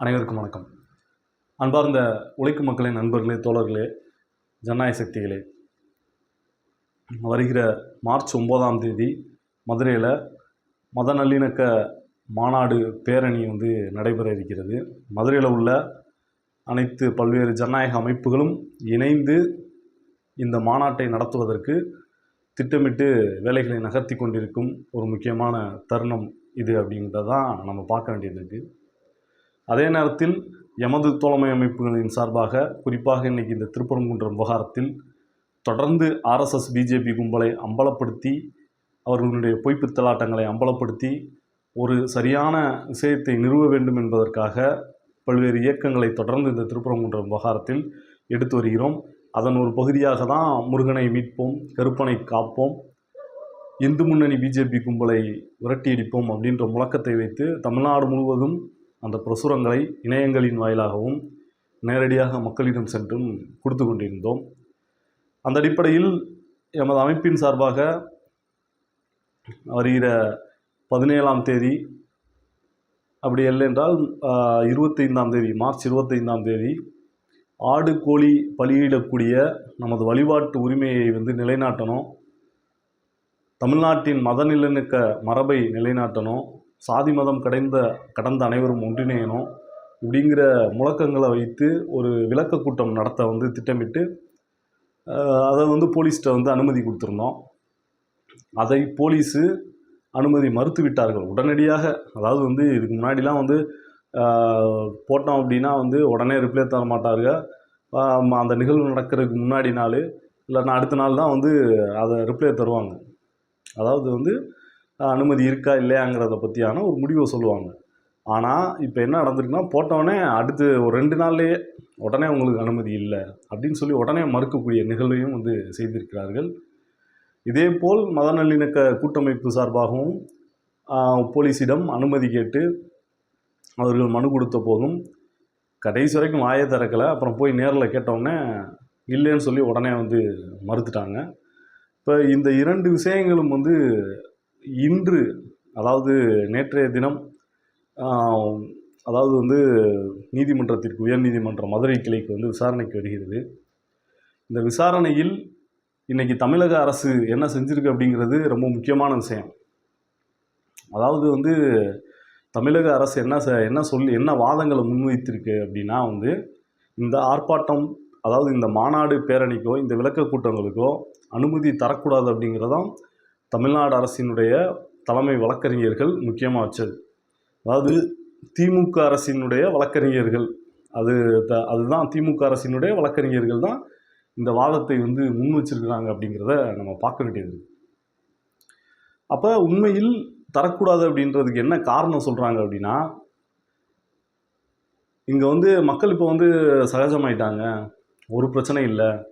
அனைவருக்கும் வணக்கம். அன்பார்ந்த உழைக்கும் மக்களின் நண்பர்களே தோழர்களே ஜனநாயக சக்திகளே. வருகிற மார்ச் ஒம்போதாம் தேதி மதுரையில் மத நல்லிணக்க மாநாடு பேரணி வந்து நடைபெற இருக்கிறது. மதுரையில் உள்ள அனைத்து பல்வேறு ஜனநாயக அமைப்புகளும் இணைந்து இந்த மாநாட்டை நடத்துவதற்கு திட்டமிட்டு வேலைகளை நகர்த்தி கொண்டிருக்கும் ஒரு முக்கியமான தருணம் இது அப்படிங்கிறதான் நம்ம பார்க்க வேண்டியது இருக்குது அதே நேரத்தில் எமது தோழமை அமைப்புகளின் சார்பாக குறிப்பாக இன்றைக்கி இந்த திருப்பரங்குன்றம் விவகாரத்தில் தொடர்ந்து ஆர்எஸ்எஸ் பிஜேபி கும்பலை அம்பலப்படுத்தி அவர்களுடைய பொய்ப்புத்தலாட்டங்களை அம்பலப்படுத்தி ஒரு சரியான விஷயத்தை நிறுவ வேண்டும் என்பதற்காக பல்வேறு இயக்கங்களை தொடர்ந்து இந்த திருப்பரங்குன்றம் விவகாரத்தில் எடுத்து வருகிறோம். அதன் ஒரு பகுதியாக தான் முருகனை மீட்போம் கருப்பனை காப்போம் இந்து முன்னணி பிஜேபி கும்பலை விரட்டியடிப்போம் அப்படின்ற முழக்கத்தை வைத்து தமிழ்நாடு முழுவதும் அந்த பிரசுரங்களை இணையங்களின் வாயிலாகவும் நேரடியாக மக்களிடம் சென்றும் கொடுத்து கொண்டிருந்தோம். அந்த அடிப்படையில் எமது அமைப்பின் சார்பாக வருகிற பதினேழாம் தேதி அப்படி இல்லை என்றால் இருபத்தைந்தாம் தேதி மார்ச் இருபத்தைந்தாம் தேதி ஆடு கோழி பலியிடக்கூடிய நமது வழிபாட்டு உரிமையை வந்து நிலைநாட்டணும். தமிழ்நாட்டின் மத மரபை நிலைநாட்டணும். சாதி மதம் கடைந்த கடந்த அனைவரும் ஒன்றிணையணும் இப்படிங்கிற முழக்கங்களை வைத்து ஒரு விளக்க கூட்டம் நடத்த வந்து திட்டமிட்டு அதை வந்து போலீஸ்கிட்ட வந்து அனுமதி கொடுத்துருந்தோம். அதை போலீஸு அனுமதி மறுத்து விட்டார்கள். உடனடியாக அதாவது வந்து இதுக்கு முன்னாடிலாம் வந்து போட்டோம் அப்படின்னா வந்து உடனே ரிப்ளை தர மாட்டார்கள் அந்த நிகழ்வு நடக்கிறதுக்கு முன்னாடி நாள் இல்லைன்னா அடுத்த நாள் தான் வந்து அதை ரிப்ளை தருவாங்க. அதாவது வந்து அனுமதி இருக்கா இல்லையாங்கிறத பற்றியான ஒரு முடிவை சொல்லுவாங்க. ஆனால் இப்போ என்ன நடந்திருக்குன்னா போட்டவுடனே அடுத்து ஒரு ரெண்டு நாள்லேயே உடனே உங்களுக்கு அனுமதி இல்லை அப்படின்னு சொல்லி உடனே மறுக்கக்கூடிய நிகழ்வையும் வந்து செய்திருக்கிறார்கள். இதேபோல் மத நல்லிணக்க கூட்டமைப்பு சார்பாகவும் போலீஸிடம் அனுமதி கேட்டு அவர்கள் மனு கொடுத்த போதும் கடைசி வரைக்கும் வாயை திறக்கலை அப்புறம் போய் நேரில் கேட்டோடனே இல்லைன்னு சொல்லி உடனே வந்து மறுத்துட்டாங்க. இப்போ இந்த இரண்டு விஷயங்களும் வந்து இன்று அதாவது நேற்றைய தினம் அதாவது வந்து நீதிமன்றத்திற்கு உயர்நீதிமன்ற மதுரை கிளைக்கு வந்து விசாரணைக்கு வருகிறது. இந்த விசாரணையில் இன்றைக்கி தமிழக அரசு என்ன செஞ்சிருக்கு அப்படிங்கிறது ரொம்ப முக்கியமான விஷயம். அதாவது வந்து தமிழக அரசு என்ன செ- என்ன சொல்லி என்ன வாதங்களை முன்வைத்திருக்கு அப்படின்னா வந்து இந்த ஆர்ப்பாட்டம் அதாவது இந்த மாநாடு பேரணிக்கோ இந்த விளக்க கூட்டங்களுக்கோ அனுமதி தரக்கூடாது அப்படிங்கிறதான் தமிழ்நாடு அரசினுடைய தலைமை வழக்கறிஞர்கள் முக்கியமாக வச்சது அதாவது திமுக அரசினுடைய வழக்கறிஞர்கள். அது த- அதுதான் திமுக அரசினுடைய வழக்கறிஞர்கள் தான் இந்த வாதத்தை வந்து முன் வச்சிருக்கிறாங்க அப்படிங்கிறத நம்ம பார்க்க வேண்டியது. அப்போ உண்மையில் தரக்கூடாது அப்படின்றதுக்கு என்ன காரணம் சொல்கிறாங்க அப்படின்னா இங்கே வந்து மக்கள் இப்போ வந்து சகஜமாயிட்டாங்க. ஒரு பிரச்சனை இல்லை.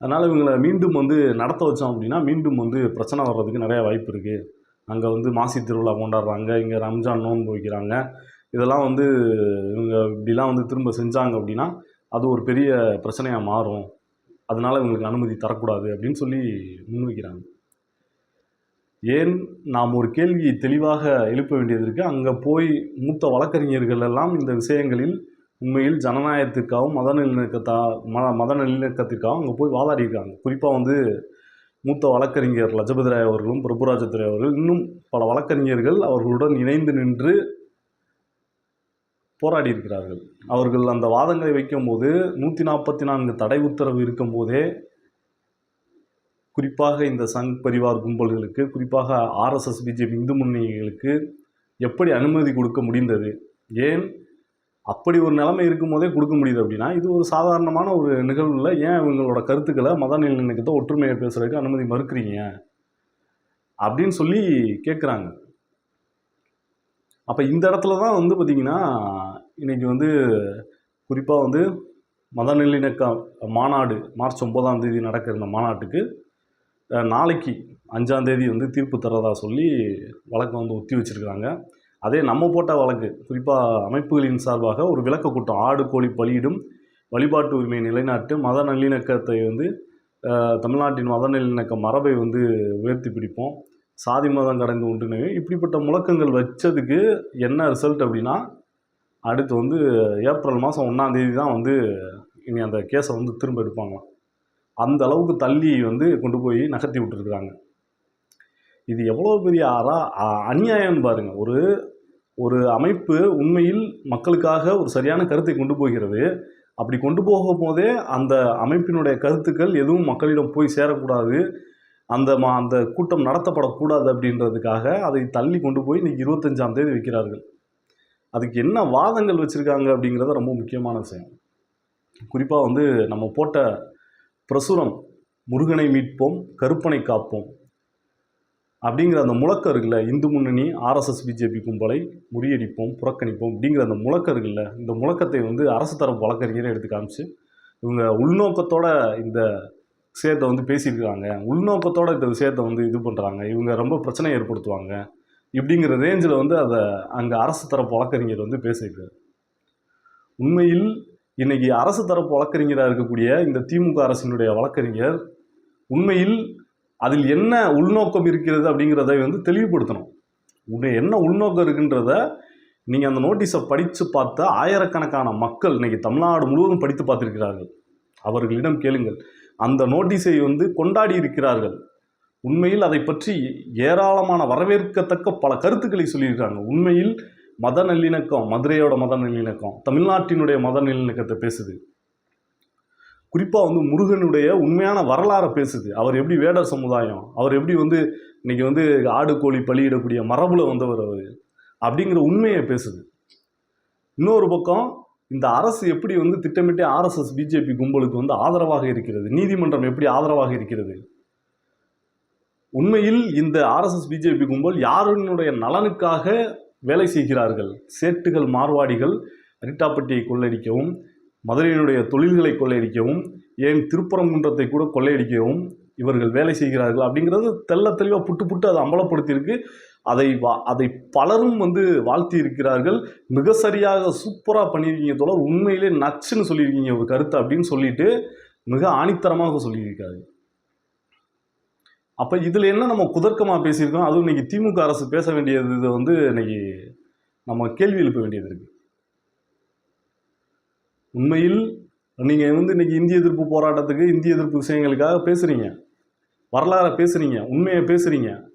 அதனால் இவங்களை மீண்டும் வந்து நடத்த வச்சோம் அப்படின்னா மீண்டும் வந்து பிரச்சனை வர்றதுக்கு நிறையா வாய்ப்பு இருக்குது அங்கே வந்து மாசி திருவிழா கொண்டாடுறாங்க இங்கே ரம்ஜான் நோன்பு வைக்கிறாங்க. இதெல்லாம் வந்து இவங்க இப்படிலாம் வந்து திரும்ப செஞ்சாங்க அப்படின்னா அது ஒரு பெரிய பிரச்சனையாக மாறும். அதனால் இவங்களுக்கு அனுமதி தரக்கூடாது அப்படின்னு சொல்லி முன்வைக்கிறாங்க. ஏன் நாம் ஒரு கேள்வியை தெளிவாக எழுப்ப வேண்டியது இருக்குது அங்கே போய் மூத்த வழக்கறிஞர்கள் எல்லாம் இந்த விஷயங்களில் உண்மையில் ஜனநாயகத்திற்காகவும் மத நல்லிணக்கத்தா மத மத நல்லிணக்கத்திற்காகவும் அங்கே போய் வாதாடியிருக்காங்க. குறிப்பாக வந்து மூத்த வழக்கறிஞர் லஜபதி ராய் அவர்களும் பிரபுராஜத்துறை அவர்கள் இன்னும் பல வழக்கறிஞர்கள் அவர்களுடன் இணைந்து நின்று போராடி இருக்கிறார்கள் அவர்கள் அந்த வாதங்களை வைக்கும்போது நூற்றி நாற்பத்தி நான்கு தடை உத்தரவு இருக்கும்போதே குறிப்பாக இந்த சங் பரிவார் கும்பல்களுக்கு குறிப்பாக ஆர்எஸ்எஸ் பிஜேபி இந்து முன்னணிகளுக்கு எப்படி அனுமதி கொடுக்க முடிந்தது? ஏன் அப்படி ஒரு நிலைமை இருக்கும்போதே கொடுக்க முடியுது அப்படின்னா இது ஒரு சாதாரணமான ஒரு நிகழ்வில் ஏன் இவங்களோட கருத்துக்களை மத நல்லிணக்கத்தை ஒற்றுமையை பேசுறதுக்கு அனுமதி மறுக்கிறீங்க? அப்படின்னு சொல்லி கேட்குறாங்க அப்போ இந்த இடத்துல தான் வந்து பார்த்திங்கன்னா இன்றைக்கி வந்து குறிப்பாக வந்து மத நல்லிணக்க மாநாடு மார்ச் ஒன்பதாம் தேதி நடக்கிற இந்த மாநாட்டுக்கு நாளைக்கு அஞ்சாந்தேதி வந்து தீர்ப்பு தர்றதா சொல்லி வழக்கை வந்து ஒத்தி வச்சிருக்கிறாங்க. அதே நம்ம போட்ட வழக்கு குறிப்பாக அமைப்புகளின் சார்பாக ஒரு விளக்க கூட்டம் ஆடு கோழி பலியிடும் வழிபாட்டு உரிமையை நிலைநாட்டு மத நல்லிணக்கத்தை வந்து தமிழ்நாட்டின் மத நல்லிணக்க மரபை வந்து உயர்த்தி பிடிப்போம். சாதி மதம் கடந்து உண்டுன்னு இப்படிப்பட்ட முழக்கங்கள் வச்சதுக்கு என்ன ரிசல்ட் அப்படின்னா அடுத்து வந்து ஏப்ரல் மாதம் ஒன்றாந்தேதி தான் வந்து இனி அந்த கேஸை வந்து திரும்ப எடுப்பாங்களாம். அந்த அளவுக்கு தள்ளி வந்து கொண்டு போய் நகர்த்தி விட்டுருக்குறாங்க. இது எவ்வளோ பெரிய அரா அநியாயம்னு அநியாயம் பாருங்க. ஒரு ஒரு அமைப்பு உண்மையில் மக்களுக்காக ஒரு சரியான கருத்தை கொண்டு போகிறது. அப்படி கொண்டு போகும் போதே அந்த அமைப்பினுடைய கருத்துக்கள் எதுவும் மக்களிடம் போய் சேரக்கூடாது. அந்த மா அந்த கூட்டம் நடத்தப்படக்கூடாது அப்படின்றதுக்காக அதை தள்ளி கொண்டு போய் இன்றைக்கி இருபத்தஞ்சாம் தேதி வைக்கிறார்கள். அதுக்கு என்ன வாதங்கள் வச்சுருக்காங்க அப்படிங்கிறது ரொம்ப முக்கியமான விஷயம். குறிப்பாக வந்து நம்ம போட்ட பிரசுரம் முருகனை மீட்போம் கருப்பனை காப்போம். அப்படிங்கிற அந்த முழக்கம் இருக்குல்ல இந்து முன்னணி ஆர்எஸ்எஸ் பிஜேபி கும்பலை முறியடிப்போம் புறக்கணிப்போம் அப்படிங்கிற அந்த முழக்கம் இருக்குல்ல இந்த முழக்கத்தை வந்து அரசு தரப்பு வழக்கறிஞரே எடுத்து காமிச்சு இவங்க உள்நோக்கத்தோட இந்த விஷயத்தை வந்து பேசியிருக்காங்க. உள்நோக்கத்தோட இந்த விஷயத்தை வந்து இது பண்ணுறாங்க இவங்க ரொம்ப பிரச்சனை ஏற்படுத்துவாங்க. இப்படிங்கிற ரேஞ்சில் வந்து அதை அங்கே அரசு தரப்பு வழக்கறிஞர் வந்து பேசியிருக்காரு. உண்மையில் இன்றைக்கி அரசு தரப்பு வழக்கறிஞராக இருக்கக்கூடிய இந்த திமுக அரசினுடைய வழக்கறிஞர் உண்மையில் அதில் என்ன உள்நோக்கம் இருக்கிறது அப்படிங்கிறத வந்து தெளிவுபடுத்தணும். உன்னை என்ன உள்நோக்கம் இருக்குன்றத நீங்கள் அந்த நோட்டீஸை படித்து பார்த்த ஆயிரக்கணக்கான மக்கள் இன்றைக்கி தமிழ்நாடு முழுவதும் படித்து பார்த்துருக்கிறார்கள். அவர்களிடம் கேளுங்கள். அந்த நோட்டீஸை வந்து கொண்டாடி இருக்கிறார்கள். உண்மையில் அதை பற்றி ஏராளமான வரவேற்கத்தக்க பல கருத்துக்களை சொல்லியிருக்காங்க. உண்மையில் மத நல்லிணக்கம் மதுரையோட மத நல்லிணக்கம் தமிழ்நாட்டினுடைய மத நல்லிணக்கத்தை பேசுது. குறிப்பாக வந்து முருகனுடைய உண்மையான வரலாறை பேசுது. அவர் எப்படி வேடர் சமுதாயம் அவர் எப்படி வந்து இன்றைக்கி வந்து ஆடு கோழி பலியிடக்கூடிய மரபில் வந்தவர் அவர் அப்படிங்கிற உண்மையை பேசுது. இன்னொரு பக்கம் இந்த அரசு எப்படி வந்து திட்டமிட்டே ஆர்எஸ்எஸ் பிஜேபி கும்பலுக்கு வந்து ஆதரவாக இருக்கிறது? நீதிமன்றம் எப்படி ஆதரவாக இருக்கிறது? உண்மையில் இந்த ஆர்எஸ்எஸ் பிஜேபி கும்பல் யாருடைய நலனுக்காக வேலை செய்கிறார்கள்? சேட்டுகள் மார்வாடிகள் அரிட்டாப்பட்டியை கொள்ளடிக்கவும் மதுரையினுடைய தொழில்களை கொள்ளையடிக்கவும் ஏன் திருப்பரங்குன்றத்தை கூட கொள்ளையடிக்கவும் இவர்கள் வேலை செய்கிறார்கள் அப்படிங்கிறது தெள்ள தெளிவாக புட்டு புட்டு அதை அம்பலப்படுத்தியிருக்கு. அதை வா அதை பலரும் வந்து வாழ்த்தி இருக்கிறார்கள் மிக சரியாக சூப்பராக பண்ணியிருக்கீங்க தோழர். உண்மையிலே நச்சுன்னு சொல்லியிருக்கீங்க ஒரு கருத்து அப்படின்னு சொல்லிட்டு மிக ஆணித்தரமாக சொல்லியிருக்காரு. அப்போ இதில் என்ன நம்ம குதர்க்கமாக பேசியிருக்கோம்? அதுவும் இன்றைக்கி திமுக அரசு பேச வேண்டியது வந்து இன்றைக்கி நம்ம கேள்வி எழுப்ப வேண்டியது இருக்குது உண்மையில் நீங்கள் வந்து இன்னைக்கு இந்திய எதிர்ப்பு போராட்டத்துக்கு இந்திய எதிர்ப்பு விஷயங்களுக்காக பேசுகிறீங்க வரலாறை பேசுகிறீங்க உண்மையை பேசுகிறீங்க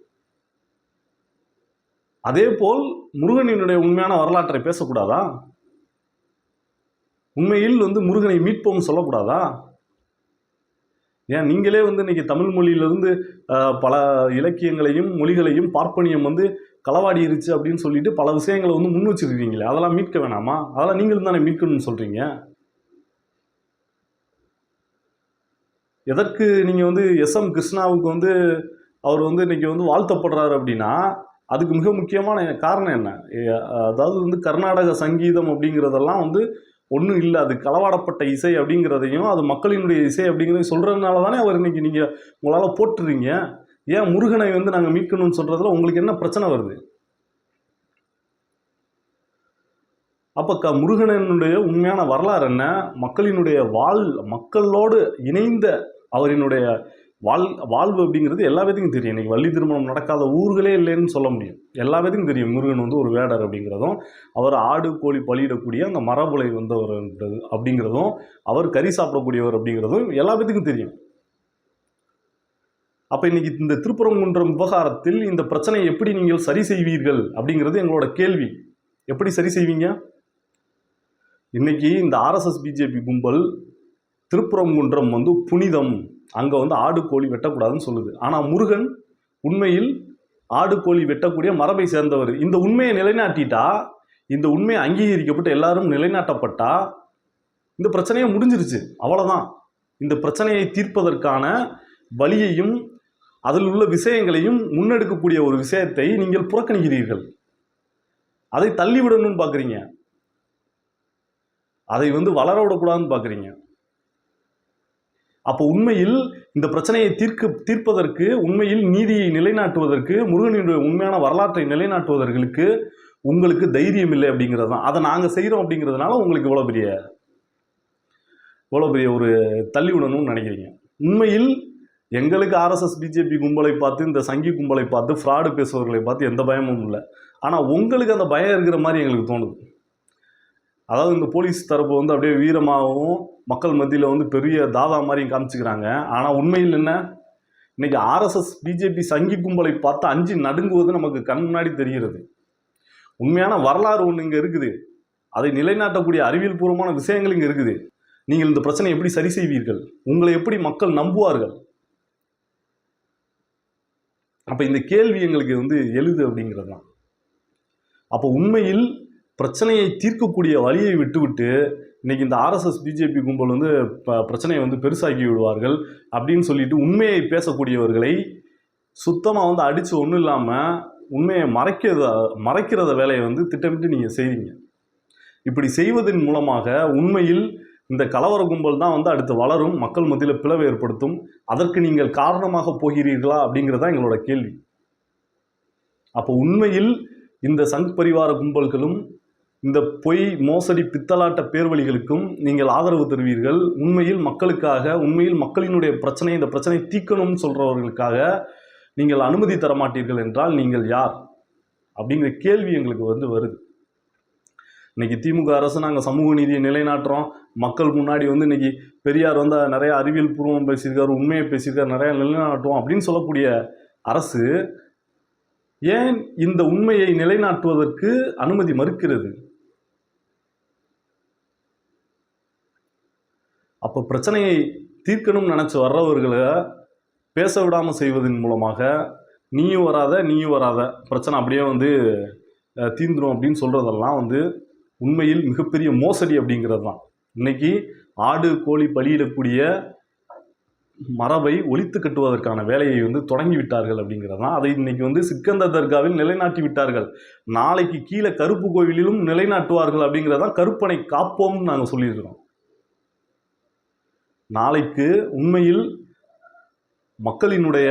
அதே போல் முருகனினுடைய உண்மையான வரலாற்றை பேசக்கூடாதா? உண்மையில் வந்து முருகனை மீட்போம்னு சொல்லக்கூடாதா? ஏன்? நீங்களே வந்து இன்றைக்கி தமிழ் மொழியிலிருந்து பல இலக்கியங்களையும் மொழிகளையும் பார்ப்பனியம் வந்து களவாடிருச்சு அப்படின்னு சொல்லிட்டு பல விஷயங்களை வந்து முன் வச்சுருக்கீங்களே அதெல்லாம் மீட்க வேணாமா? அதெல்லாம் நீங்களும் தானே மீட்கணும்னு சொல்கிறீங்க எதற்கு நீங்கள் வந்து எஸ் எம் கிருஷ்ணாவுக்கு வந்து அவர் வந்து இன்றைக்கி வந்து வாழ்த்தப்படுறாரு அப்படின்னா அதுக்கு மிக முக்கியமான காரணம் என்ன? அதாவது வந்து கர்நாடக சங்கீதம் அப்படிங்கிறதெல்லாம் வந்து ஒன்றும் இல்லை அது களவாடப்பட்ட இசை அப்படிங்கிறதையும் அது மக்களினுடைய இசை அப்படிங்கிறதையும் சொல்கிறதுனால தானே அவர் இன்னைக்கு நீங்கள் உங்களால் போட்டுறீங்க ஏன் முருகனை வந்து நாங்கள் மீட்கணும்னு சொல்கிறதுல உங்களுக்கு என்ன பிரச்சனை வருது? அப்போ க முருகனனுடைய உண்மையான வரலாறு என்ன? மக்களினுடைய வாழ் மக்களோடு இணைந்த அவரினுடைய வாழ் வாழ்வு அப்படிங்கிறது எல்லா பேத்துக்கும் தெரியும். இன்றைக்கி வள்ளி திருமணம் நடக்காத ஊர்களே இல்லைன்னு சொல்ல முடியும். எல்லா பேத்துக்கும் தெரியும். முருகன் வந்து ஒரு வேடர் அப்படிங்கிறதும் அவர் ஆடு கோழி பலியிடக்கூடிய அந்த மரபுலை வந்தவர் அப்படிங்கிறதும் அவர் கறி சாப்பிடக்கூடியவர் அப்படிங்கிறதும் எல்லா பேத்துக்கும் தெரியும். அப்போ இன்றைக்கி இந்த திருப்பரங்குன்றம் விவகாரத்தில் இந்த பிரச்சனையை எப்படி நீங்கள் சரி செய்வீர்கள் அப்படிங்கிறது எங்களோட கேள்வி. எப்படி சரி செய்வீங்க? இன்னைக்கு இந்த ஆர்எஸ்எஸ் பிஜேபி கும்பல் திருப்புறங்குன்றம் வந்து புனிதம். அங்கே வந்து ஆடு கோழி வெட்டக்கூடாதுன்னு சொல்லுது. ஆனால் முருகன் உண்மையில் ஆடு கோழி வெட்டக்கூடிய மரபை சேர்ந்தவர். இந்த உண்மையை நிலைநாட்டிட்டா இந்த உண்மையை அங்கீகரிக்கப்பட்டு எல்லாரும் நிலைநாட்டப்பட்டா இந்த பிரச்சனையே முடிஞ்சிருச்சு. அவ்வளோதான் இந்த பிரச்சனையை தீர்ப்பதற்கான வழியையும் அதில் உள்ள விஷயங்களையும் முன்னெடுக்கக்கூடிய ஒரு விஷயத்தை நீங்கள் புறக்கணிக்கிறீர்கள். அதை தள்ளிவிடணும்னு பார்க்குறீங்க அதை வந்து வளர விடக்கூடாதுன்னு பார்க்குறீங்க அப்போ உண்மையில் இந்த பிரச்சனையை தீர்க்க தீர்ப்பதற்கு உண்மையில் நீதியை நிலைநாட்டுவதற்கு முருகனுடைய உண்மையான வரலாற்றை நிலைநாட்டுவதற்கு உங்களுக்கு தைரியம் இல்லை அப்படிங்கிறது தான். அதை நாங்கள் செய்கிறோம் அப்படிங்கிறதுனால உங்களுக்கு இவ்வளோ பெரிய இவ்வளோ பெரிய ஒரு தள்ளி விடணும்னு நினைக்கிறீங்க. உண்மையில் எங்களுக்கு ஆர்எஸ்எஸ் பிஜேபி கும்பலை பார்த்து இந்த சங்கி கும்பலை பார்த்து ஃப்ராடு பேசுபவர்களை பார்த்து எந்த பயமும் இல்லை. ஆனால் உங்களுக்கு அந்த பயம் இருக்கிற மாதிரி எங்களுக்கு தோணுது. அதாவது இந்த போலீஸ் தரப்பு வந்து அப்படியே வீரமாகவும் மக்கள் மத்தியில் வந்து பெரிய தாதா மாதிரியும் காமிச்சுக்கிறாங்க. ஆனால் உண்மையில் என்ன? இன்னைக்கு ஆர்எஸ்எஸ் பிஜேபி சங்கி கும்பலை பார்த்து அஞ்சு நடுங்குவது நமக்கு கண் முன்னாடி தெரிகிறது. உண்மையான வரலாறு ஒன்று இங்கே இருக்குது. அதை நிலைநாட்டக்கூடிய அறிவியல் பூர்வமான விஷயங்கள் இங்கே இருக்குது. நீங்கள் இந்த பிரச்சனையை எப்படி சரி செய்வீர்கள்? உங்களை எப்படி மக்கள் நம்புவார்கள்? அப்போ இந்த கேள்வி எங்களுக்கு வந்து எழுது அப்படிங்கிறது தான் அப்போ உண்மையில் பிரச்சனையை தீர்க்கக்கூடிய வழியை விட்டுவிட்டு இன்னைக்கு இந்த ஆர்எஸ்எஸ் பிஜேபி கும்பல் வந்து ப- பிரச்சனையை வந்து பெருசாக்கி விடுவார்கள் அப்படின்னு சொல்லிட்டு உண்மையை பேசக்கூடியவர்களை சுத்தமாக வந்து அடித்து ஒன்றும் இல்லாமல் உண்மையை மறைக்கிறத மறைக்கிறத வேலையை வந்து திட்டமிட்டு நீங்கள் செய்வீங்க இப்படி செய்வதன் மூலமாக உண்மையில் இந்த கலவர கும்பல் தான் வந்து அடுத்து வளரும் மக்கள் மத்தியில் பிளவை ஏற்படுத்தும். அதற்கு நீங்கள் காரணமாக போகிறீர்களா அப்படிங்கிறது தான் எங்களோட கேள்வி. அப்போ உண்மையில் இந்த சங் பரிவார கும்பல்களும் இந்த பொய் மோசடி பித்தலாட்ட பேர்வழிகளுக்கும் நீங்கள் ஆதரவு தருவீர்கள். உண்மையில் மக்களுக்காக உண்மையில் மக்களினுடைய பிரச்சனை இந்த பிரச்சனை தீக்கணும்னு சொல்கிறவர்களுக்காக நீங்கள் அனுமதி தர மாட்டீர்கள் என்றால் நீங்கள் யார்? அப்படிங்கிற கேள்வி எங்களுக்கு வந்து வருது. இன்றைக்கி திமுக அரசு நாங்கள் சமூக நீதியை நிலைநாட்டுறோம். மக்கள் முன்னாடி வந்து இன்னைக்கு பெரியார் வந்து நிறைய அறிவியல் பூர்வம் பேசியிருக்கார் உண்மையை பேசியிருக்கார் நிறையா நிலைநாட்டுவோம் அப்படின்னு சொல்லக்கூடிய அரசு ஏன் இந்த உண்மையை நிலைநாட்டுவதற்கு அனுமதி மறுக்கிறது? அப்போ பிரச்சனையை தீர்க்கணும்னு நினச்சி வர்றவர்களை பேச விடாமல் செய்வதன் மூலமாக நீயும் வராத நீயும் வராத பிரச்சனை அப்படியே வந்து தீந்துடும் அப்படின்னு சொல்கிறதெல்லாம் வந்து உண்மையில் மிகப்பெரிய மோசடி அப்படிங்கிறது தான். இன்னைக்கு ஆடு கோழி பலியிடக்கூடிய மரபை ஒழித்து கட்டுவதற்கான வேலையை வந்து தொடங்கி விட்டார்கள் அப்படிங்கிறது தான். அதை இன்னைக்கு வந்து சிக்கந்தர் தர்காவில் நிலைநாட்டி விட்டார்கள். நாளைக்கு கீழே கருப்பு கோவிலிலும் நிலைநாட்டுவார்கள் அப்படிங்கிறதான் கருப்பனை காப்போம்னு நாங்கள் சொல்லியிருக்கிறோம். நாளைக்கு உண்மையில் மக்களினுடைய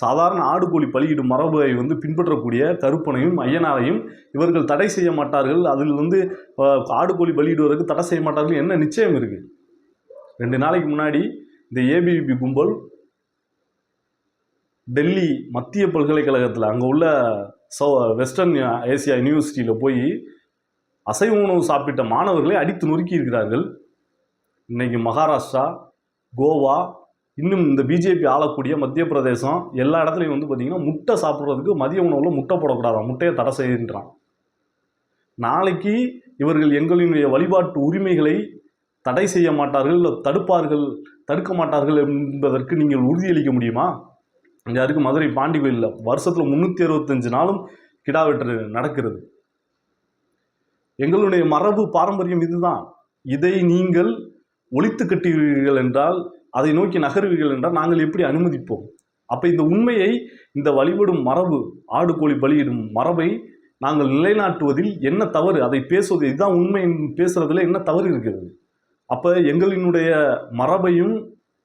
சாதாரண ஆடு கோழி பலியிடும் மரபை வந்து பின்பற்றக்கூடிய கருப்பனையும் ஐயனாரையும் இவர்கள் தடை செய்ய மாட்டார்கள். அதில் வந்து ஆடு கோழி பலியிடுவதற்கு தடை செய்ய மாட்டார்கள். என்ன நிச்சயம் இருக்கு? ரெண்டு நாளைக்கு முன்னாடி இந்த ஏபிவிபி கும்பல் டெல்லி மத்திய பல்கலைக்கழகத்தில் அங்கே உள்ள சௌ வெஸ்டர்ன் ஏசியா யூனிவர்சிட்டியில் போய் அசைவ உணவு சாப்பிட்ட மாணவர்களை அடித்து நொறுக்கி இருக்கிறார்கள். இன்றைக்கி மகாராஷ்டிரா கோவா இன்னும் இந்த பிஜேபி ஆளக்கூடிய மத்திய பிரதேசம் எல்லா இடத்துலையும் வந்து பார்த்திங்கன்னா முட்டை சாப்பிட்றதுக்கு மதிய உணவில் முட்டை போடக்கூடாதான் முட்டையை தடை செய்கின்றான் நாளைக்கு இவர்கள் எங்களினுடைய வழிபாட்டு உரிமைகளை தடை செய்ய மாட்டார்கள் இல்லை தடுப்பார்கள் தடுக்க மாட்டார்கள் என்பதற்கு நீங்கள் உறுதியளிக்க முடியுமா? இங்கே இருக்கு மதுரை பாண்டி கோயிலில் வருஷத்தில் முந்நூற்றி அறுபத்தஞ்சு நாளும் கிடா வெட்டு நடக்கிறது. எங்களுடைய மரபு பாரம்பரியம் இதுதான். இதை நீங்கள் ஒழித்து கட்டுவீர்கள் என்றால் அதை நோக்கி நகருவீர்கள் என்றால் நாங்கள் எப்படி அனுமதிப்போம்? அப்போ இந்த உண்மையை இந்த வழிபடும் மரபு ஆடு கோழி பலியிடும் மரபை நாங்கள் நிலைநாட்டுவதில் என்ன தவறு? அதை பேசுவது இதுதான் உண்மை பேசுறதுல என்ன தவறு இருக்கிறது? அப்போ எங்களினுடைய மரபையும்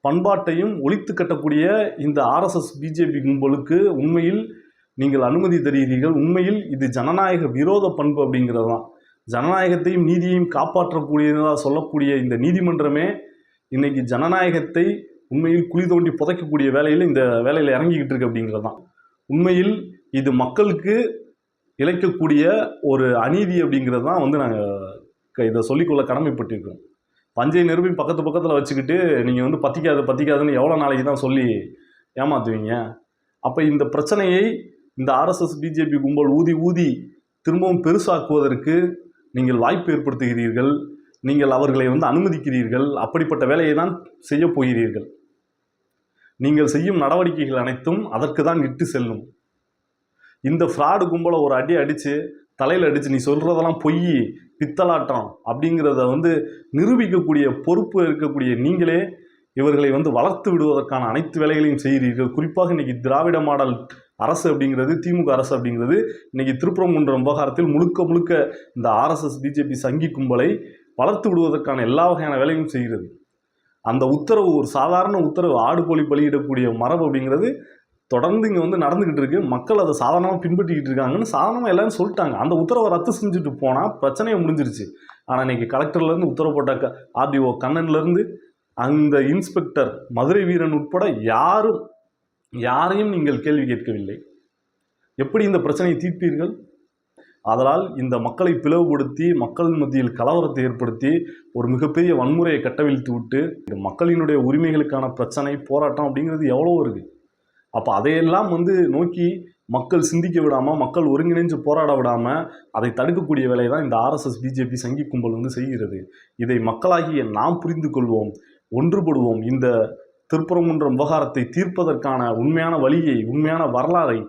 பண்பாட்டையும் ஒழித்து கட்டக்கூடிய இந்த ஆர்எஸ்எஸ் பிஜேபி கும்பலுக்கு உண்மையில் நீங்கள் அனுமதி தருகிறீர்கள். உண்மையில் இது ஜனநாயக விரோத பண்பு அப்படிங்கிறது தான் ஜனநாயகத்தையும் நீதியையும் காப்பாற்றக்கூடியதாக சொல்லக்கூடிய இந்த நீதிமன்றமே இன்னைக்கு ஜனநாயகத்தை உண்மையில் குழி தோண்டி புதைக்கக்கூடிய வேலையில் இந்த வேலையில் இறங்கிக்கிட்டு இருக்கு அப்படிங்கிறது தான் உண்மையில் இது மக்களுக்கு இழைக்கக்கூடிய ஒரு அநீதி அப்படிங்கிறது தான் வந்து நாங்கள் இதை சொல்லிக்கொள்ள கடமைப்பட்டிருக்கோம் பஞ்சை நிரூபி பக்கத்து பக்கத்தில் வச்சுக்கிட்டு நீங்கள் வந்து பத்திக்காது பத்திக்காதுன்னு எவ்வளோ நாளைக்கு தான் சொல்லி ஏமாத்துவீங்க? அப்போ இந்த பிரச்சனையை இந்த ஆர்எஸ்எஸ் பிஜேபி கும்பல் ஊதி ஊதி திரும்பவும் பெருசாக்குவதற்கு நீங்கள் வாய்ப்பு ஏற்படுத்துகிறீர்கள் நீங்கள் அவர்களை வந்து அனுமதிக்கிறீர்கள் அப்படிப்பட்ட வேலையை தான் செய்ய போகிறீர்கள். நீங்கள் செய்யும் நடவடிக்கைகள் அனைத்தும் அதற்கு தான் இட்டு செல்லும். இந்த ஃப்ராடு கும்பலை ஒரு அடி அடித்து தலையில் அடித்து நீ சொல்கிறதெல்லாம் பொய் பித்தலாட்டம் அப்படிங்கிறத வந்து நிரூபிக்கக்கூடிய பொறுப்பு இருக்கக்கூடிய நீங்களே இவர்களை வந்து வளர்த்து விடுவதற்கான அனைத்து வேலைகளையும் செய்கிறீர்கள். குறிப்பாக இன்றைக்கி திராவிட மாடல் அரசு அப்படிங்கிறது திமுக அரசு அப்படிங்கிறது இன்னைக்கு திருப்பரங்குன்றம் விவகாரத்தில் முழுக்க முழுக்க இந்த ஆர்எஸ்எஸ் பிஜேபி சங்கி கும்பலை வளர்த்து விடுவதற்கான எல்லா வகையான வேலையும் செய்கிறது. அந்த உத்தரவு ஒரு சாதாரண உத்தரவு ஆடு கோழி பலியிடக்கூடிய மரபு அப்படிங்கிறது தொடர்ந்து இங்கே வந்து நடந்துக்கிட்டு இருக்கு. மக்கள் அதை சாதாரணமாக பின்பற்றிக்கிட்டு இருக்காங்கன்னு சாதாரணமாக எல்லாரும் சொல்லிட்டாங்க. அந்த உத்தரவை ரத்து செஞ்சுட்டு போனால் பிரச்சனையை முடிஞ்சிருச்சு. ஆனால் இன்னைக்கு கலெக்டர்லேருந்து உத்தரவு போட்ட ஆர்டிஓ கண்ணன்லேருந்து அந்த இன்ஸ்பெக்டர் மதுரை வீரன் உட்பட யாரும் யாரையும் நீங்கள் கேள்வி கேட்கவில்லை. எப்படி இந்த பிரச்சனையை தீர்ப்பீர்கள்? அதனால் இந்த மக்களை பிளவுபடுத்தி மக்கள் மத்தியில் கலவரத்தை ஏற்படுத்தி ஒரு மிகப்பெரிய வன்முறையை கட்டவிழ்த்து விட்டு இந்த மக்களினுடைய உரிமைகளுக்கான பிரச்சனை போராட்டம் அப்படிங்கிறது எவ்வளோ இருக்குது அப்போ அதையெல்லாம் வந்து நோக்கி மக்கள் சிந்திக்க விடாமல் மக்கள் ஒருங்கிணைஞ்சு போராட விடாமல் அதை தடுக்கக்கூடிய வேலையை தான் இந்த ஆர்எஸ்எஸ் பிஜேபி சங்கி கும்பல் வந்து செய்கிறது. இதை மக்களாகிய நாம் புரிந்து கொள்வோம் ஒன்றுபடுவோம். இந்த திருப்பரங்குன்றம் விவகாரத்தை தீர்ப்பதற்கான உண்மையான வழியை உண்மையான வரலாறை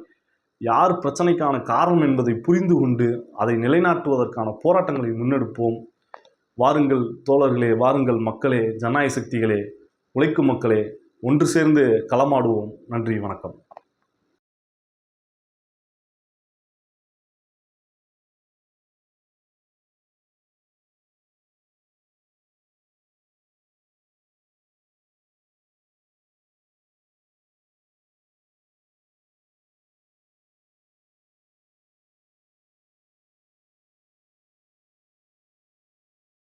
யார் பிரச்சனைக்கான காரணம் என்பதை புரிந்து கொண்டு அதை நிலைநாட்டுவதற்கான போராட்டங்களை முன்னெடுப்போம். வாருங்கள் தோழர்களே வாருங்கள் மக்களே ஜனநாயக சக்திகளே உழைக்கும் மக்களே ஒன்று சேர்ந்து களமாடுவோம். நன்றி வணக்கம்.